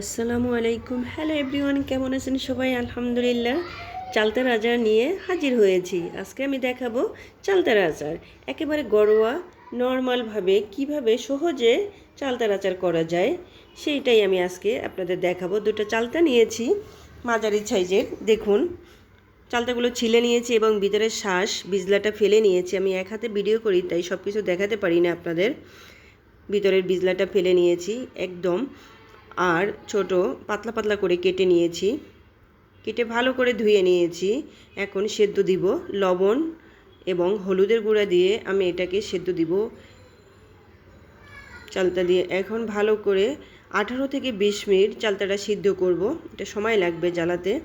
আসসালামু আলাইকুম। Hello everyone কেমন আছেন সবাই? আলহামদুলিল্লাহ চালতার আচার নিয়ে হাজির হয়েছি। আজকে আমি দেখাবো চালতার আচার একেবারে ঘরোয়া নর্মালভাবে কীভাবে সহজে চালতার আচার করা যায়, সেইটাই আমি আজকে আপনাদের দেখাবো। দুটো চালতা নিয়েছি, মাঝারি সাইজের। দেখুন, চালতাগুলো ছিলে নিয়েছি এবং ভিতরের শ্বাস বিজলাটা ফেলে নিয়েছি। আমি এক হাতে ভিডিও করি, তাই সব কিছু দেখাতে পারি না আপনাদের। ভিতরের বিজলাটা ফেলে নিয়েছি, একদম। আর ছোট পাতলা পাতলা করে কেটে নিয়েছি। কেটে ভালো করে ধুয়ে নিয়েছি। এখন সেদ্ধ দিব লবণ এবং হলুদের গুঁড়া দিয়ে আমি এটাকে সেদ্ধ দিব। চালতা দিয়ে এখন ভালো করে আঠারো থেকে বিশ মিনিট চালতাটা সিদ্ধ করব। এটা সময় লাগবে জ্বালাতে।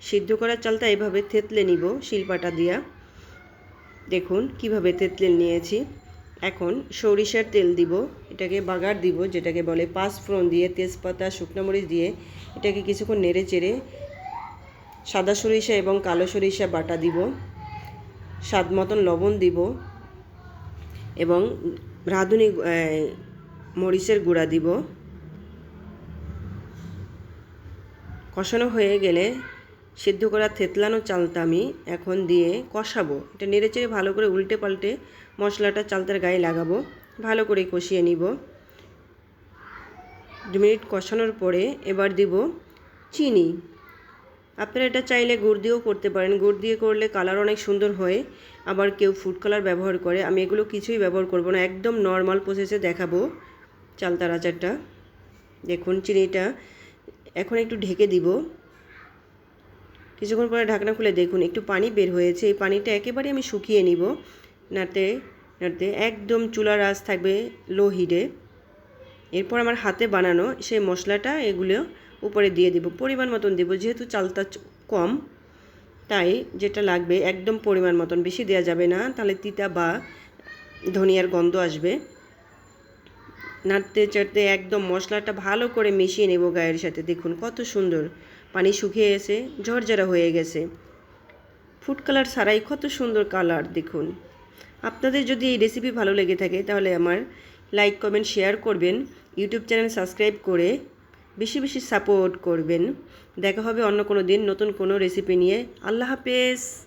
সিদ্ধ করা চালতা এভাবে থেতলে নিব শিলপাটা দিয়া। দেখুন কীভাবে থেতলে নিয়েছি। এখন সরিষার তেল দিব। এটাকে বাগার দিব, যেটাকে বলে পাঁচ ফোড়ন দিয়ে তেজপাতা, শুকনো মরিচ দিয়ে এটাকে কিছুক্ষণ নেড়ে চেড়ে সাদা সরিষা এবং কালো সরিষা বাটা দিব, স্বাদ মতন লবণ দিব এবং রাঁধুনি মরিচের গুঁড়া দিব। কষানো হয়ে গেলে সিদ্ধ করা থেতলানো চালতা আমি এখন দিয়ে কষাবো। এটা নেড়ে চেড়ে ভালো করে উল্টে পাল্টে মশলাটা চালতার গায়ে লাগাবো। ভালো করে কষিয়ে নিব। দু মিনিট কষানোর পরে এবার দিব চিনি। আপনারা এটা চাইলে গুড় দিয়েও করতে পারেন। গুড় দিয়ে করলে কালার অনেক সুন্দর হয়। আবার কেউ ফুড কালার ব্যবহার করে। আমি এগুলো কিছুই ব্যবহার করব না। একদম নর্মাল প্রসেসে দেখাবো চালতার আচারটা। দেখুন চিনিটা এখন একটু ঢেকে দিব। কিছুক্ষণ পরে ঢাকনা খুলে দেখুন, একটু পানি বের হয়েছে। এই পানিটা একেবারে আমি শুকিয়ে নিব। নাতে নাড়তে একদম চুলার আঁচ থাকবে লো হিটে। এরপর আমার হাতে বানানো সেই মশলাটা এগুলো উপরে দিয়ে দিব। পরিমাণ মতন দেবো, যেহেতু চালটা কম, তাই যেটা লাগবে একদম পরিমাণ মতন। বেশি দেওয়া যাবে না, তাহলে তিতা বা ধনিয়ার গন্ধ আসবে। নাড়তে চাড়তে একদম মশলাটা ভালো করে মিশিয়ে নেব গায়ের সাথে। দেখুন কত সুন্দর পানি শুকিয়ে এসে ঝরঝরা হয়ে গেছে। ফুড কালার ছাড়াই কত সুন্দর কালার, দেখুন। আপনাদের যদি এই রেসিপি ভালো লেগে থাকে, তাহলে আমার লাইক কমেন্ট শেয়ার করবেন। ইউটিউব চ্যানেল সাবস্ক্রাইব করে বেশি বেশি সাপোর্ট করবেন। দেখা হবে অন্য কোনো দিন নতুন কোনো রেসিপি নিয়ে। আল্লাহ হাফেজ।